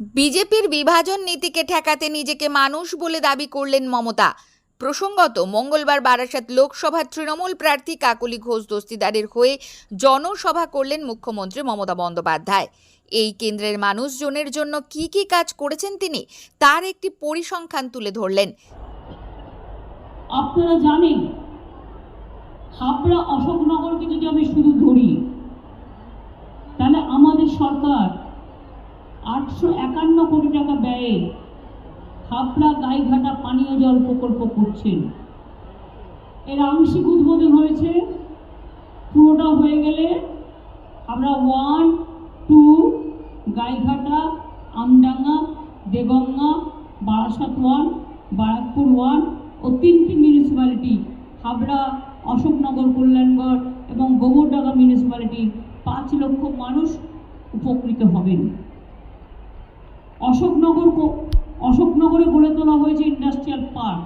বিজেপির বিভাজন নীতিকে ঠেকাতে নিজেকে মানুষ বলে দাবি করলেন মমতা। প্রসঙ্গত, মঙ্গলবার বারাসাত লোকসভার তৃণমূল প্রার্থী কাকলি ঘোষ দস্তিদারের হয়ে জনসভা করলেন মুখ্যমন্ত্রী মমতা বন্দ্যোপাধ্যায়। এই কেন্দ্রের মানুষজনের জন্য কি কি কাজ করেছেন তিনি, তার একটি পরিসংখ্যান তুলে ধরলেন। আপনারা জানেন, হাবড়া অশোকনগরকে যদি আমি শুধু ধরি, তাহলে আমাদের সরকার আটশো একান্ন কোটি টাকা ব্যয়ে হাবড়া গাইঘাটা পানীয় জল প্রকল্প করছেন। এর আংশিক উদ্বোধন হয়েছে পুরোটা হয়ে গেলে আমরা one, two, Gaighata, Amdanga, Deganga, Barasat one, Barrackpore one ও তিনটি মিউনিসিপ্যালিটি হাবড়া অশোকনগর, কল্যাণগড় এবং গোবরডাঙ্গা মিউনিসিপ্যালিটি পাঁচ লক্ষ মানুষ উপকৃত হবেন। অশোকনগর অশোকনগরে গড়ে তোলা হয়েছে ইন্ডাস্ট্রিয়াল পার্ক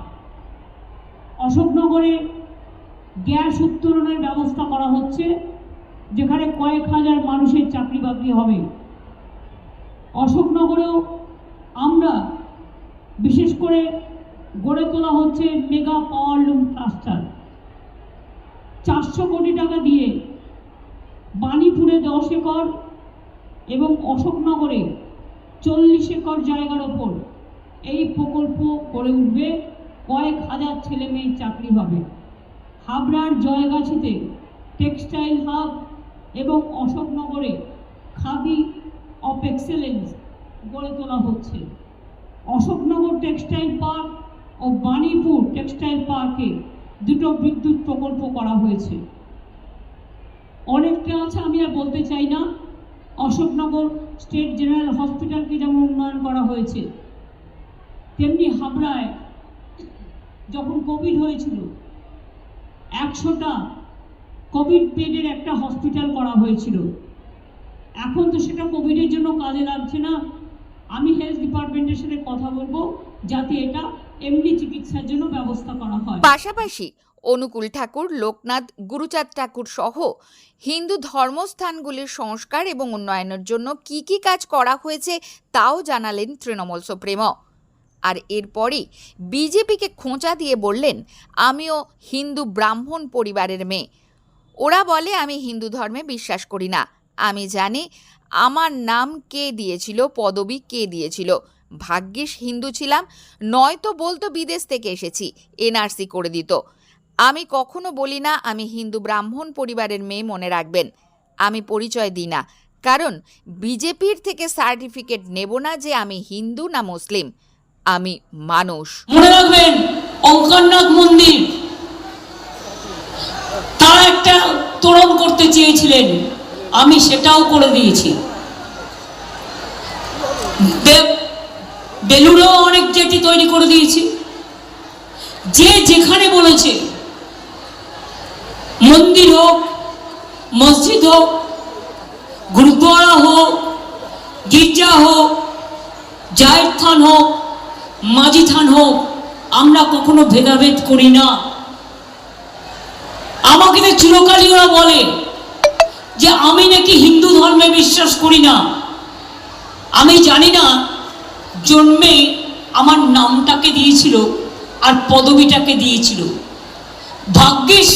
অশোকনগরে গ্যাস উত্তোলনের ব্যবস্থা করা হচ্ছে, যেখানে কয়েক হাজার মানুষের চাকরি বাকরি হবে। অশোকনগরেও আমরা বিশেষ করে গড়ে তোলা হচ্ছে মেগা পাওয়ার লুম ক্লাস্টার চারশো কোটি টাকা দিয়ে বাণীপুরে দশ একর এবং অশোকনগরে চল্লিশ একর জায়গার ওপর এই প্রকল্প গড়ে উঠবে, কয়েক হাজার ছেলে মেয়ের চাকরি হবে হাবড়ার জয়গাছিতে টেক্সটাইল হাব এবং অশোকনগরে খাদি অফ এক্সেলেন্স গড়ে তোলা হচ্ছে। অশোকনগর টেক্সটাইল পার্ক ও বাণীপুর টেক্সটাইল পার্কে দুটো বিদ্যুৎ প্রকল্প করা হয়েছে। অনেকটা আছে, আমি আর বলতে চাই না। অশোকনগর স্টেট জেনারেল হসপিটালকে যেমন উন্নয়ন করা হয়েছে, তেমনি হাবড়ায় যখন কোভিড হয়েছিল, একশোটা কোভিড বেডের একটা হসপিটাল করা হয়েছিল। এখন তো সেটা কোভিডের জন্য কাজে লাগছে না। আমি হেলথ ডিপার্টমেন্টের সাথে কথা বলব, যাতে এটা চিকিৎসার জন্য ব্যবস্থা করা হয়। পাশাপাশি অনুকূল ঠাকুর, লোকনাথ, গুরুচাঁদ ঠাকুর সহ হিন্দু ধর্মস্থানগুলির সংস্কার এবং উন্নয়নের জন্য কি কি কাজ করা হয়েছে তাও জানালেন তৃণমূল সুপ্রিম। আর এরপরই বিজেপিকে খোঁচা দিয়ে বললেন, আমিও হিন্দু ব্রাহ্মণ পরিবারের মেয়ে। ওরা বলে, আমি হিন্দু ধর্মে বিশ্বাস করি না। আমি জানি আমার নাম কে দিয়েছিল, পদবি কে দিয়েছিল। ভাগ্যিস হিন্দু ছিলাম, নয়তো বলতো বিদেশ থেকে এসেছি, এনআরসি করে দিত। আমি কখনো বলি না, আমি হিন্দু ব্রাহ্মণ পরিবারের মেয়ে মনে রাখবেন। আমি পরিচয় দিই না, কারণ বিজেপির থেকে সার্টিফিকেট নেব না যে আমি হিন্দু না মুসলিম, আমি মানুষ। মনে রাখবেন অঙ্কারনাথ মন্দির, তারা একটা তোরণ করতে চেয়েছিলেন, আমি সেটাও করে দিয়েছি। বে- বেলুড়েও অনেক জেটি তৈরি করে দিয়েছি। যে যেখানে বলেছে, মন্দির হোক, মসজিদ হোক, গুরুদ্বারা হোক, গির্জা হোক জায়ের থান হোক মাঝি থান হোক, আমরা কখনো ভেদাভেদ করি না। আমাকে তো চিরকালই ওরা বলে যে আমি নাকি হিন্দু ধর্মে বিশ্বাস করি না। আমি জানি না জন্মে আমার নামটাকে দিয়েছিল আর পদবিটাকে দিয়েছিল। ভাগ্যিস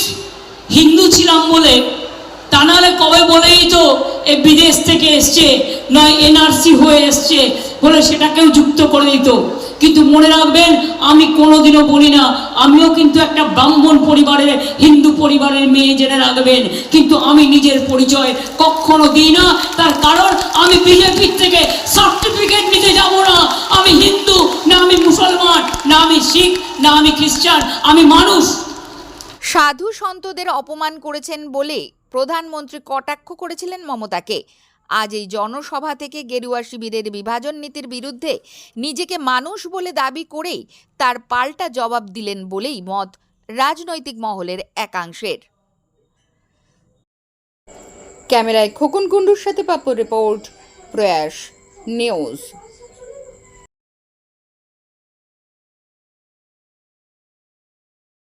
হিন্দু ছিলাম বলে, তা নাহলে কবে বলেই তো এ বিদেশ থেকে এসছে, নয় এনআরসি হয়ে এসছে বলে সেটাকেও যুক্ত করে দিত। কিন্তু মনে রাখবেন, আমি কোনোদিনও বলি না, আমিও কিন্তু একটা ব্রাহ্মণ পরিবারের, হিন্দু পরিবারের মেয়ে জেনে রাখবেন। কিন্তু আমি নিজের পরিচয় কখনো দিই না, তার কারণ আমি বিজেপির থেকে না, আমি খ্রিস্টান আমি মানুষ। সাধু সন্তদের অপমান করেছেন বলে প্রধানমন্ত্রী কটাক্ষ করেছিলেন মমতাকে। আজ এই জনসভা থেকে গেরুয়া শিবিরের বিভাজন নীতির বিরুদ্ধে নিজেকে মানুষ বলে দাবি করেই তার পাল্টা জবাব দিলেন বলেই মত রাজনৈতিক মহলের একাংশের। ক্যামেরায় খোকন কুণ্ডুর সাথে পাপ্পু রিপোর্ট, প্রয়াস নিউজ।